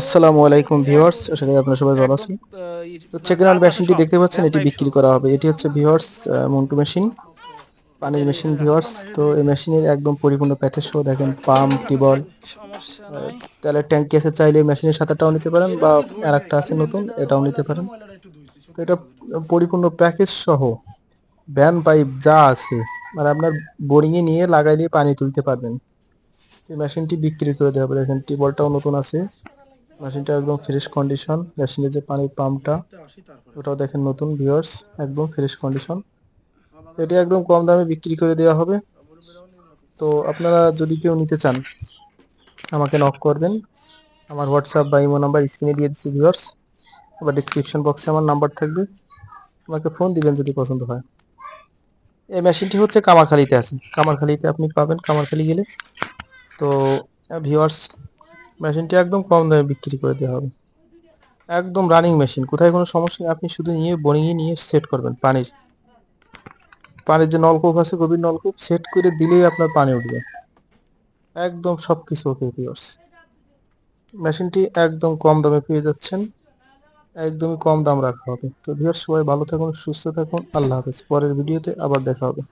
আসসালামু আলাইকুম ভিউয়ার্স, আশা করি আপনারা সবাই ভালো আছেন। তো হ্যান্ড মেশিনটি দেখতে পাচ্ছেন, এটি বিক্রি করা হবে। এটি হচ্ছে ভিউয়ার্স মন্টু মেশিন পানির মেশিন ভিউয়ার্স। তো এই মেশিনের একদম পরিপূর্ণ প্যাকেজ সহ দেখেন পাম্প টিবল তেলের ট্যাঙ্কি আছে, চাইলে মেশিনের সাথেটাও নিতে পারেন বা আর একটা আছে নতুন, এটাও নিতে পারেন। তো এটা পরিপূর্ণ প্যাকেজ সহ ভ্যান পাইপ যা আছে মানে আপনার বোরিংয়ে নিয়ে লাগাই দিয়ে পানি তুলতে পারবেন। এই মেশিনটি বিক্রি করে দেওয়া হবে। দেখেন, টিবলটাও নতুন আছে। মেশিনটা একদম ফ্রেশ কন্ডিশন মেশিনের যে পানির পাম্পটা ওটাও দেখেন নতুন ভিউয়ার্স একদম ফ্রেশ কন্ডিশন এটি একদম কম দামে বিক্রি করে দেওয়া হবে। তো আপনারা যদি কেউ নিতে চান, আমাকে নক করবেন। আমার হোয়াটসঅ্যাপ বা ইমো নাম্বার স্ক্রিনে দিয়ে দিচ্ছি ভিউয়ার্স বা ডিসক্রিপশন বক্সে আমার নাম্বার থাকবে। আমাকে ফোন দিবেন যদি পছন্দ হয়। এই মেশিনটি হচ্ছে কামারখালিতে আছে। কামারখালিতে আপনি পাবেন, কামারখালি গেলে। তো ভিউয়ার্স মেশিনটি একদম কম দামে বিক্রি করে দেওয়া হবে। একদম রানিং মেশিন কোথায় কোনো সমস্যা নেই, আপনি শুধু নিয়ে বোরিংয়ে নিয়ে সেট করবেন পানির। পানির যে নলকূপ আছে, গভীর নলকূপ সেট করে দিলেই আপনার পানি উঠবে। একদম সব কিছু ওকে ভিউয়ার্স মেশিনটি একদম কম দামে পেয়ে যাচ্ছেন। একদমই কম দাম রাখা হবে। তো ভিউয়ার্স সবাই ভালো থাকুন, সুস্থ থাকুন। আল্লাহ হাফেজ। পরের ভিডিওতে আবার দেখা হবে।